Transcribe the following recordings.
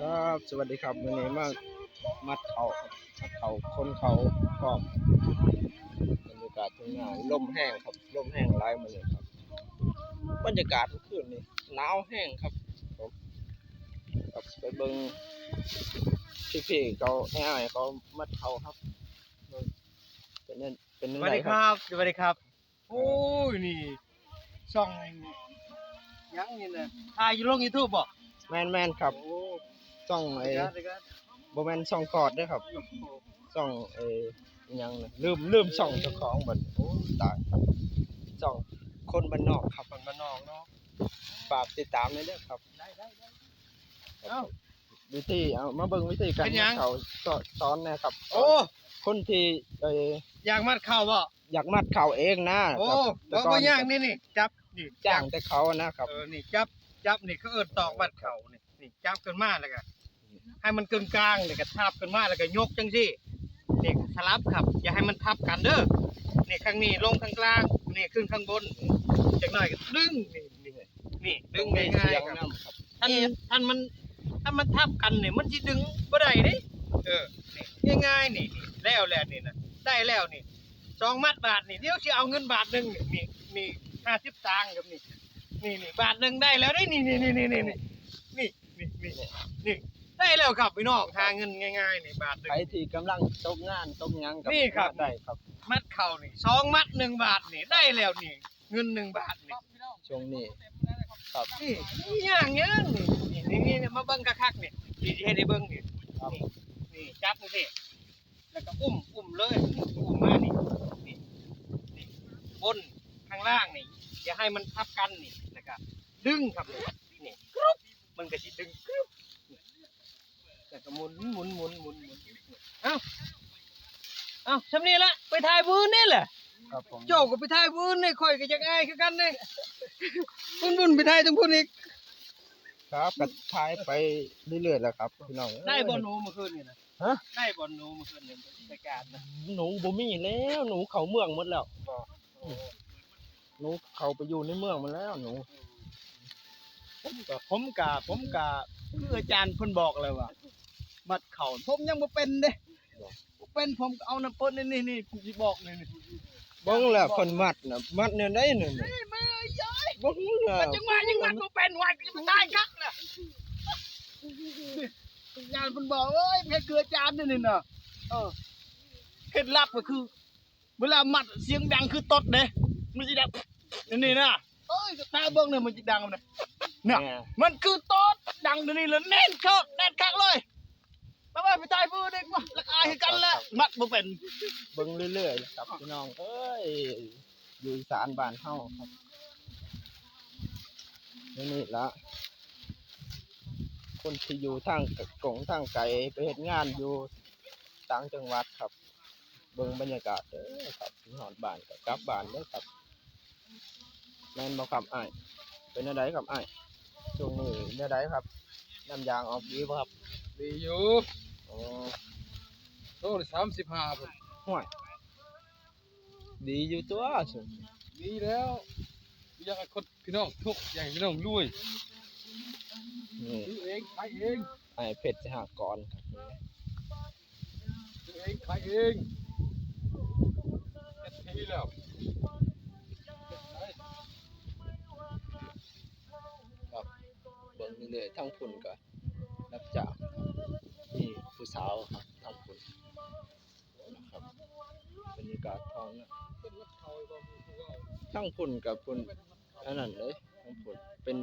ครับสวัสดีครับวันนี้มามัดเขาครับมัดเขาคนเขาพร้อมบรรยากาศทุ่งนาลมแห้งครับลมแห้งร้ายมาเลยครับ บรรยากาศเมื่อคืนนี้หนาวแห้งครับผมครับไปเบิ่งพี่ๆเขาแอ้ายเขามัดเขาครับเบิ่งเป็นนั่นเป็นสนั่นวัสไงดีคครับรับสวัสดีครับโอ้ยนี่ช่องยังนี่นะถ่ายอยู่ลงยูทูบบ่แมนแมนๆครับโอ้ ช่องไอ้ไอ้ครับไอ้ครับโบแมนช่องกอดเด้วยครับช่องเอออิหยังนะลืมลืมช่องเจ้าของบัดโอ้ตายครับช่องคนบ้านนอกครับคนบ้านนอกเนาะฝากติดตามเลยเด้อครับได้ได้ได้เอ้าวิธีเอามาเบิ่งวิธีการเป็นหยังเขาสอนสอนนะครับ โอ้ คนที่เอออยากมัดเข่าบ่อยากมัดเข่าเองนะโอ้ครับแต่บ่ก่บ่อนยากนี่นี่จับนี่จ้างแต่เขานะครับ เออนี่จับจับนี่เขาเอิ้นตอกมัดเข่านี่นี่จับขึ้นมาแล้วก็ ให้มันกึ่งกลางนี่ก็ทับขึ้นมาแล้วก็ยกจังซี่นี่สลับครับ อย่าให้มันทับกันเด้อนี่ข้างนี้ลงข้างกลางนี่ขึ้นข้างบนจักหน่อยก็ดึงนี่นี่นี่ดึงง่ายเสียงๆครับนํครับท่านท่านมันถ้ามันทับกันเนี่ยมันสิดึงบ่ได้เด้เออนี่ง่ายๆนี่นี่แล้วแล้วนี่นะได้แล้วนี่สองมัดบาทนี่เดี๋ยวสิเอาเงินบาทหนึงนี่นี่นี่ห้าสิบตังค์ครับนี่นี่นี่บาทหนึงได้แล้วได้นี่นี่นี่นี่นี่นี่นี่นี่นี่นี่ ได้แล้วครับพี่น้องหาเงินง่ายๆนี่บาทหนึงใครที่กำลังตกงานตกหยังกับนี่ครับ ได้ครับมัดเข่านี่สองมัดหนึ่งบาทนี่ได้แล้วนี่ เงินหนึ่งบาทนี่ช่วงนี้ครับนี่นี่อย่างเงี้ยนี่นี่นี่นี่มาเบิ่งคักๆนี่ดีที่ให้ได้เบิ่งนี่ครับนี่นี่จับนี่สิแล้วก็อุ้มอุ้มเลยอุ้มมานี่นี่นี่บนข้างล่างนี่อย่าให้มันทับกันนี่แล้วก็ดึงครับนี่นี่กรุ๊บมันก็สิดึงกรุ๊บนี่ แล้วก็หมุนหมุนหมุนหมุนหมุนเอ้าเอ้าทำนี่ละไปถ่ายบืนนี่แหละครับผมโจกก็ไปถ่ายบืนนี่ข่อยก็จะง่ายคือกันนี่บุญบุญไปถ่ายตรงพุ่นอีกครับก็ทายไปเรื่อยๆแล้วครับพี่น้องได้บอลหนูเมื่อคืนนี่นะฮะได้บอลหนูเมื่อคืนนี่รายการนะหนูบ่มีแล้วหนูเข้าเมืองหมดแล้วหนูเข้าไปอยู่ในเมืองหมาแล้วหนูผมกับผมกับผมกับคืออาจารย์เพิ่นบอกเลยว่า มัดเข่าผมยังบ่เป็นเด้บ่เป็นผมก็เอาน้ำเปิ้นนี่นี่นี่ผมสิบอกนี่นี่เบิ่งแล้วเพิ่นมัดน่ะมัดแนวใดนั่นน่ะนี่ไม่เอ้ยยายเบิ่งแล้วมันจังหวะยังมัดบ่เป็นว่าจะตายคักน่ะอาจารย์เพิ่นบอกเอ้ยเพชรคืออาจารย์นี่นี่น่ะเออเคล็ดลับก็คือ เวลามัดเสียงดังคือตดเด้มันสิดังนี่นะเอ้ยตาเบิ่งเนี่ยมันสิดังมันน่ะเนี่ยแหม่มันคือตดดังเดี๋ยวนี้เลยเน้นเข้าแน่นคักเลย ไปไปไปตายพื้นเด็กวะละอายให้กันแล้วมัดบ่เป็นเบิ่งเรื่อยๆครับพี่น้องเอ้ยอยู่อีสานบ้านเฮาครับนี่นี่ละคนที่อยู่ทางกงทางไกลไปเฮ็ดงานอยู่ต่างจังหวัดครับ เบิ่งบรรยากาศเด้อครับที่ฮอดบ้านก็กลับบ้านเด้อครับแม่นบ่ครับอ้ายเป็นจังไดครับอ้ายช่วงนี้จังไดครับน้ำยางออกดีบ่ครับดีอยู่ อ๋อโลสามสิบห้าผมห่วยดีอยู่ตัวสุดดีแล้วอยากให้คนพี่น้องทุกข์อยากให้พี่น้องรวยนี่ซื้อเองขายเองไอ้เพชรสหกรณ์ครับซื้อเองขายเองเจ็ดปีแล้วเฮ็ดได้ครับเบิ่งเรื่อยๆทั้งพุ่นก็รับจ้างนี่ผู้ สาวครับทั้งพุ่นนะครับบรรยากาศท้องนะเป็นรักเขาบ่มีผู้เว้าทั้งพุ่นกับพุ่นอันนั้นเลยทั้งพุ่นเป็น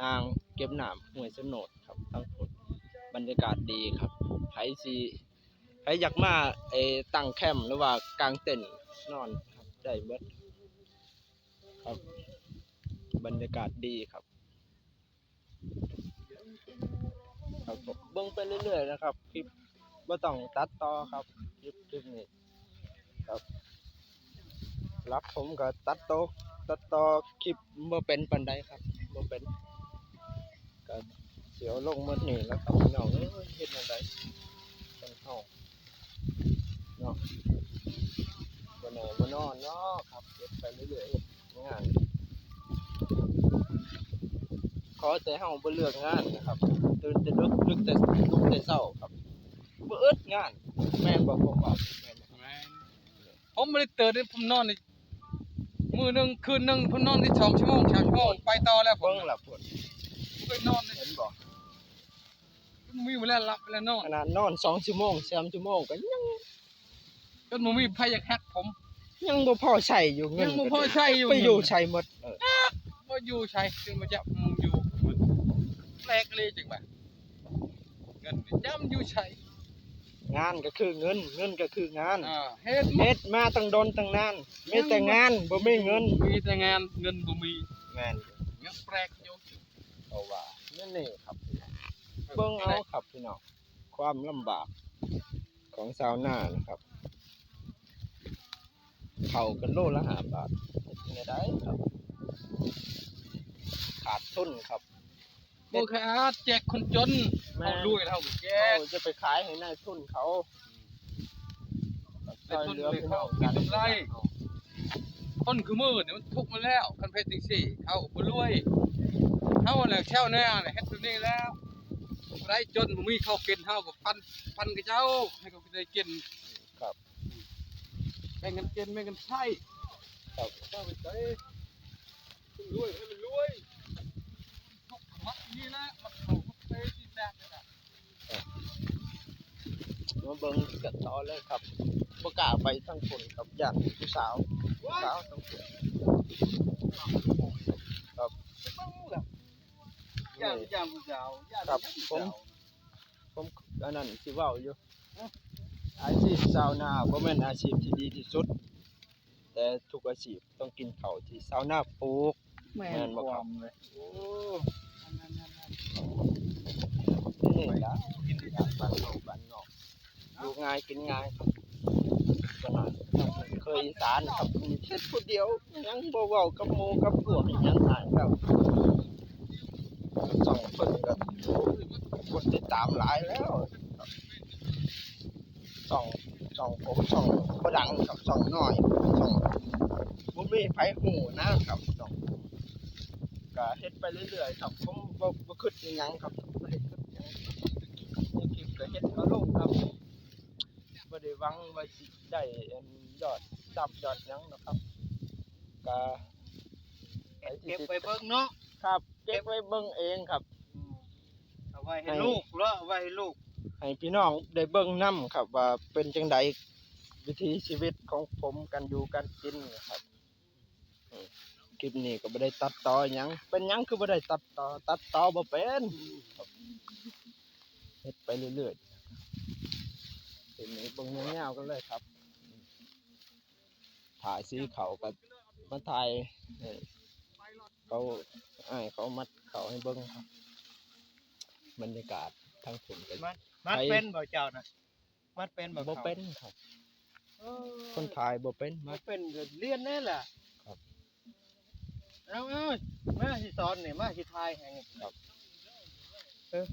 อ่างเก็บน้ำห้วยสนดครับทั้งพุ่นบรรยากาศดีครับไผสิไผอยากมาไอ้ตั้งแคมป์หรือว่ากางเต็นท์นอนครับได้เบิดครับบรรยากาศดีครับครับผมเบิ่งไปเรื่อยๆนะครับคลิป บ่ต้องตัดต่อครับคลิปคลิปนี้ครับรับผมก็ตัดต่อตัดต่อคลิปบ่เป็นปานใดครับบ่เป็นก็เสียวลงหมดนี่แล้วครับพี่น้องเอ้ยเฮ็ดจังไดกันเฮาเนาะบ่แน่บ่นอนเนาะครับเฮ็ดไปเรื่อยๆงานขอแต่เฮาบ่เลือกงานนะครับตื่นแต่ดึกดึกแต่ลุกแต่เช้าครับ บ่อึดงาน แม่นบ่ผมบอกแม่นบ่แม่นผมไม่ได้ตื่นเลยผมนอนในมือหนึ่งคืนหนึ่งผมนอนที่สองชั่วโมงสามชั่วโมงไปต่อแล้วผมเบิ่งล่ะพุ่นไปนอนเลยเห็นบ่มีเวลาหลับเวลานอนขนาดนอน2ชั่วโมง3ชั่วโมงก็ยังจนผมมีไผอยากแฮกผมยังบ่พอใช้อยู่เงินยังบ่พอใช้อยู่ไปอยู่ใช้หมดเออว่าอยู่ใช้จึงมาจับมึงอยู่แปลกเลยจังบ่เงินนี่จำอยู่ใช้ งานก็คือเงิน เงินก็คืองานอ่าเฮ็ดเฮ็ดมาตั้งโดนตั้งนานมีแต่งานบ่มีเงินมีแต่งานเงินบ่มีแม่นยังแปลกอยู่เอาว่านั่นนี่ครับเบิ่งเอาครับพี่น้องความลำบากของชาวนานะครับเขากันโลละ5บาทเฮ็ดจั่งใดได้ครับ ขาดทุนครับ บ่เคยอาจแจกคนจนแม่ เอารวยแล้วก็แจกเขาจะไปขายให้นายทุนเขานายทุนเลยเขามีกำไรคนคือมือเนี่ยมันทุกข์มาแล้วคันเพชรจังซี่เขาบ่รวยเฮาแหละแช่วแน่แหละเฮ็ดตัวนี้แล้วไรจนบ่มีข้าวกินเฮาก็ปันปันกับเจ้าให้เขาได้กินครับ แบ่งกันกินแบ่งกันใช้ครับเจ้าไปใจคนรวยให้มันรวยทุกข์ มัดนี่นะมันเข้าไปที่แรกนี่นะมาเบิ่งกันต่อเลยครับบ่กล้าไปทั้งคนครับย่านผู้สาวผู้สาวทั้งคนย่างย่างผู้สาวย่างครับย่างผผู้มสาวผมอันนั้นสิเว้าอยู่อาชีพชาวนาบ่แม่นอาชีพที่ดีที่สุด แต่ทุกอาชีพต้องกินข้าวที่ชาวนาปลูกแม่แม่นนบ่บ่คครัรับ นั่นนี่ละกินจาบ้านนอกบ้านนอกอยู่ง่ายกินง่ายครับเคยสานครับเฮ็ดผู้เดียวยังบ่เว้ากับหมู่กับพวกยังอ่านครับสองเพิ่นก็คนติดตามหลายแล้วสองสองผมสองบ่ดังครับสองน้อยสองบ่มีไผฮู้นะครับสองก็เฮ็ดไปเรื่อยๆครับผม บ่บ่คิดอิหยังครับบ่ได้คิดอิหยังในคลิปก็เฮ็ดเอาลงครับบ่ได้หวังว่าสิได้อันยอดซับยอดหยังหรอกครับก็ไปที่เก็บติดไปเบิ่งเนาะครับเก็บไว้เบิ่งเองครับเอาไว้ให้ลูกเนาะเอาไว้ให้ลูกให้พี่น้องได้เบิ่งนํครับว่าเป็นจังใดวิถีชีวิตของผมกันอยู่กันกินนะครับอืม คลิปนี้ก็บ่ได้ตัดต่อหยังเป็นหยังคือบ่ได้ตัดต่อตัดต่อบ่เป็นครับเฮ็ดไปเรื่อยๆทีนี้เบิ่งยาวๆกันเลยครับ ถ่ายสีเขาก็มาถ่ายให้เขาอ้ายเขามัดเขาให้เบิ่งครับบรรยากาศทางผมกันมัดเป็นบ่เจ้าน่ะมัดเป็นบ่บ่เขาเป็นครับเออคนถ่ายบ่เป็นมัมัดดเป็นก็เรียนแน่ล่ะครับ เอาเอามาสิสอนนี่มาสิทายให้นี่ครับเออ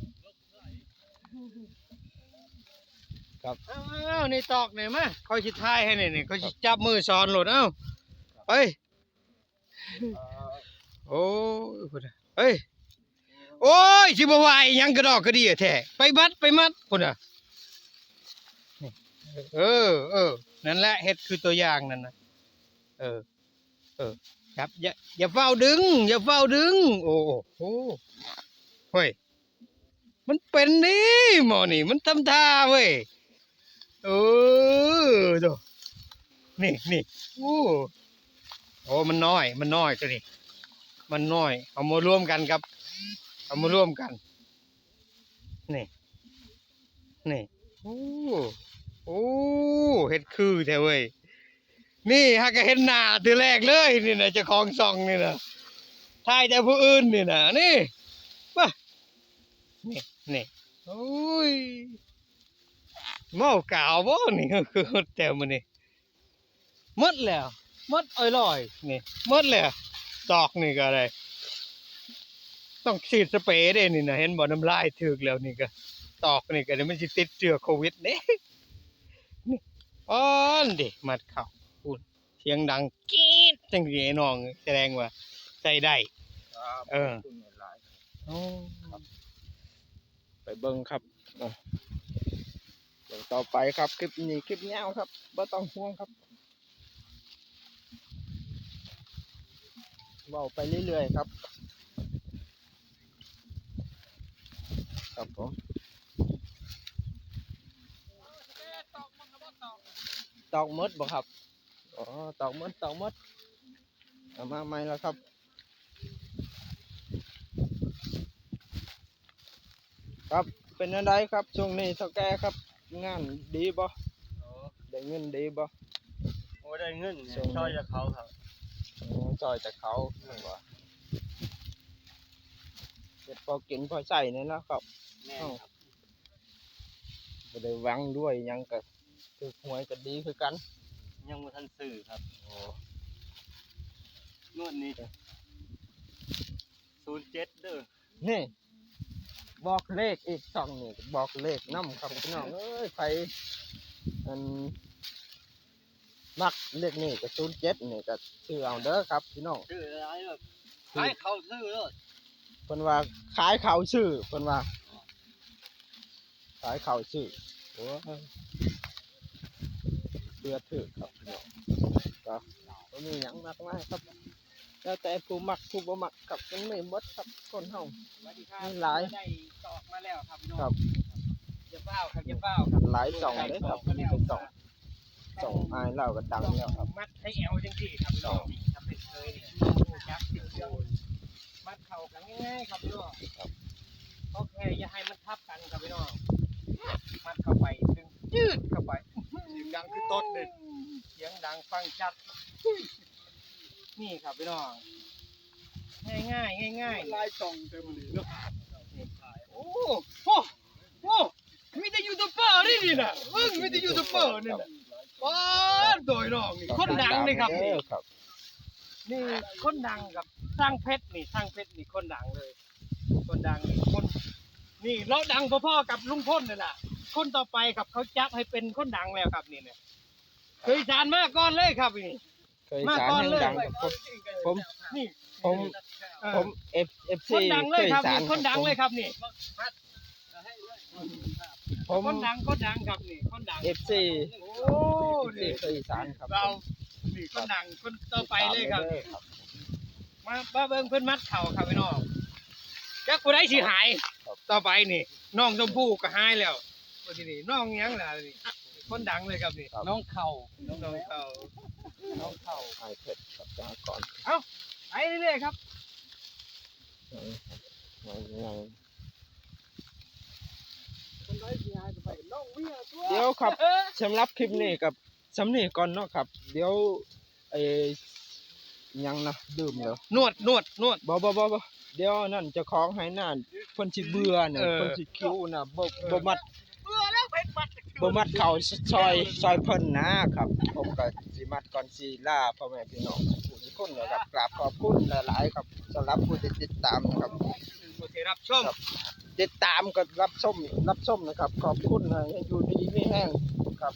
ครับเอาเอานี่ตอกนี่มาคอยสิทายให้นี่นี่เขาสิจับมือสอนโหลดเอ้าไปโอ้ยพุ่นน่ะเฮ้ยโอ้ยสิบ่ว่าอีหยังกระดอกกระเดียแท้ไปมัดไปมัดพุ่นน่ะนี่เออเออนั่นแหละเฮ็ดคือตัวอย่างนั่นน่ะเออเออ ครับอย่าอย่าเฝ้าดึง อย่าเฝ้าดึง โอ้โหเฮ้ยมันเป็นนี่หมอนี่มันทำท่าเว้ยเออดูนี่นี่โอ้โอ้มันน้อย มันน้อยตัวนี้ มันน้อย เอามารวมกันครับ เอามารวมกัน นี่ นี่ โอ้ โอ้เฮ็ดคือแท้เว้ย นี่ฮักก็เห็นหน้าทีแรกเลยนี่นะเจ้าของซองนี่นะทายแต่ผู้อื่นนี่นะนี่มานี่นี่โอ้ยเมากาวบ่นี่คือแจ่วมันนี่มดแล้วมดอ้อยลอยนี่มดแล้วตอกนี่ก็อะไรต้องฉีดสเปรย์ด้นี่นะเห็นบ่น้ำลายถึกแล้วนี่ก็ตอกนี่ก็เดี๋ยวมันสิติดเชื้อโควิดเด้นี่อ้อนดิมัดเข้า สียงดังกรี๊ดจังสีน้องแสดงว่าใจได้ ครับเออ ขบคุณหลายอ๋อไปเบิ่งครับอะเบิ่งต่อไปครับคลิปนี้คลิปยาวครับบ่ต้องห่วงครับเว้าไปเรื่อยๆครับ ครับผม ตอกมดบ่ครับ อ๋อตอกมดตอกมดเอามาใหม่แล้วครับครับเป็นอะไรครับช่วงนี้เท่าแก่ครับ งานดีบ่ได้เงินดีบ่โอ้ได้เงินส่งช่วยจากเขาครับอ๋อจอยจากเขาเพิ่นว่าเก็บพอกินพอใส่นี่นะครับแม่ครับบ่ได้หวังด้วยหยังก็คือหวยก็ดีคือกัน ยังบ่ทันซื้อครับโอ้งวดนี้ศูนย์เจ็ดเด้อนี่ บอกเลขอีกสองนี่บอกเลขนํครับพี่น้องเอ้ยใครอันมักเลขนี่ก็07นี่ก็ซื้อเอาเด้อครับพี่น้องซื้ออะไรแบบขายเขาซื้อเลยเพิ่นว่าขายข้าวชื่อเพิ่นว่าขายข้าวชื่อโอ้ย เพื่อถือครับพี่น้องก็บ่มีหยังมากมายครับ แล้วแต่ผู้มักผู้บ่มักครับมันไม่หมดครับคนเฮาสวัสดีครับมีหลายได้ตอกมาแล้วครับพี่น้องครับอย่าเฝ้าครับอย่าเฝ้าครับหลายสองเลยครับมีเป็นสองสองอายเล่าก็ดังแล้วครับ มัดให้แอวจังซี่ครับพี่น้องทำเป็นเคยเนี่ยจับติดเครื่องมัดเข่ากันง่ายๆครับพี่น้องครับโอเคอย่าให้มันทับกันครับพี่น้องมัดเข้าไปดึงยืดเข้าไปเสียงดังคือต้นเลยเสียงดังฟังชัด นี่ครับพี่น้องง่ายง่ายง่ายง่ายๆลายส่องเต็มเลยเนาะโอ้โหโอ้มีแต่ยูทูบเบอร์นี่นี่นะเบิ่งมีแต่ยูทูบเบอร์นี่นะว้าโดยน้องนี่คนดังเลยครับเด้นี่อครับนี่คนดังกับสร้างเพชรนี่สร้างเพชรนี่คนดังเลย คนดังนี่คน นี่เราดังพ่อๆกับลุงพ่นนี่แหละ คนต่อไปครับเขาจับให้เป็นคนดังแล้วครับนี่เนี่ยเคยสารมากก่อนเลยครับนี่เคยมาสารก่อนแห่งเลยดังครับผมนี่ผมเออผม F F ค C นดังเลยครับนี่คนดังเลยครับนี่ผมคนดังคนดังครับนี่คนดัง F C โอ้ F C นี่เคยสารครับเรานี่คนดังคนต่อไปเลยครับด้นี่อครับมาบ้าเบิ่งเพิ่นมัดเข่าครับพี่น้องจักผู้ใดสิหายต่อไปนี่น้องชมพู่ก็หายแล้ว ว่าที่นี่น้องหยังล่ะนี่คนดังเลยครับนี่น้องเข่าน้องน้องเข่าน้องเข่าไอเพชรครับจ้าก่อนไปเรื่อยๆครับยังยังคนใดสิหายก็ไปน้องเวียตัวเดี๋ยวครับสำหรับคลิปนี้กับสำนีก่อนเนาะครับ เดี๋ยวไอ้ยังนะดื่มเดี๋ยวนวดนวดนวดบ่บ่บ่บ่เดี๋ยวนั่นเจะคล้าของให้นั่นเพิ่นสิเบื่อน่ะเออเพิ่นสิคิวน่ะบ่บ่มัด บ่มัดเข้าซอยซอยเพิ่นนะครับ ผมก็สิมัดก่อนสิลาพ่อแม่พี่น้องทุกคนเลยครับกราบขอบคุณหลายๆครับสำหรับผู้ที่ติดตามนะครับผู้ที่รับชมติดตามก็รับชมรับชมนะครับ ขอบคุณนะให้อยู่ดีไม่แห้งครับ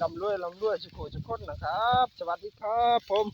ลำรวยลำรวยสุขุสุขคนนะครับ สวัสดีครับผม